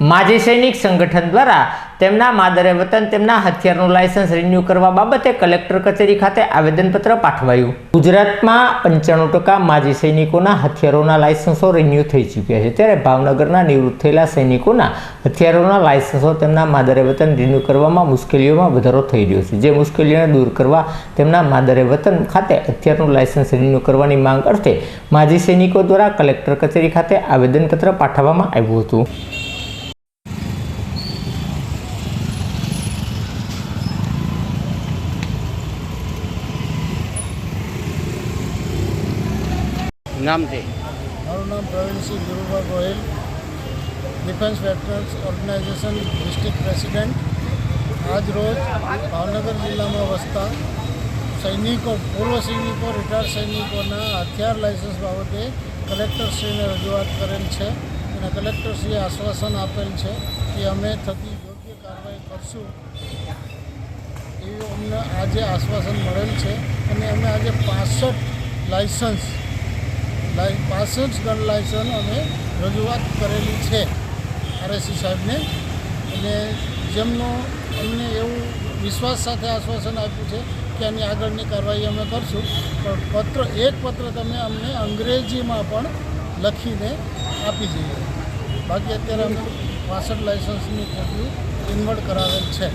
માજી સૈનિક સંગઠન દ્વારા તેમના માદરે વતન, તેમના હથિયારનું લાયસન્સ રિન્યૂ કરવા બાબતે કલેક્ટર કચેરી ખાતે આવેદનપત્ર પાઠવાયું. ગુજરાતમાં પંચાણું ટકા માજી સૈનિકોના હથિયારોના લાયસન્સો રિન્યૂ થઈ ચૂક્યા છે. ત્યારે ભાવનગરના નિવૃત્ત થયેલા સૈનિકોના હથિયારોના લાયસન્સો તેમના માદરે વતન રિન્યૂ કરવામાં મુશ્કેલીઓમાં વધારો થઈ રહ્યો છે. જે મુશ્કેલીઓને દૂર કરવા તેમના માદરે વતન ખાતે હથિયારનું લાયસન્સ રિન્યૂ કરવાની માંગ અર્થે માજી સૈનિકો દ્વારા કલેક્ટર કચેરી ખાતે આવેદનપત્ર પાઠવવામાં આવ્યું હતું. નામથી. મારું નામ Pravinsinh Gurubhai Gohil defence veterans organisation district president આજ રોજ ભાવનગર જિલ્લામાં વસતા સૈનિકો, પૂર્વ સૈનિકો રિટાયર્ડ સૈનિકોના હથિયાર લાયસન્સ બાબતે કલેક્ટરશ્રીને રજૂઆત કરેલ છે અને કલેક્ટરશ્રીએ આશ્વાસન આપેલ છે કે અમે થતી યોગ્ય કાર્યવાહી કરશું એવું અમને આજે આશ્વાસન મળેલ છે અને અમે આજે પાસઠ લાયસન્સ લાઈ પાસઠ ગન લાયસન્સ અમે રજૂઆત કરેલી છે આરએસી સાહેબને. અને જેમનો અમને એવું વિશ્વાસ સાથે આશ્વાસન આપ્યું છે કે આની આગળની કાર્યવાહી અમે કરશું, પણ પત્ર એક પત્ર તમે અમને અંગ્રેજીમાં પણ લખીને આપી દઈએ. બાકી અત્યારે અમે પાસઠ લાયસન્સની કોપીઓ ઇન્વર્ટ કરાવેલ છે.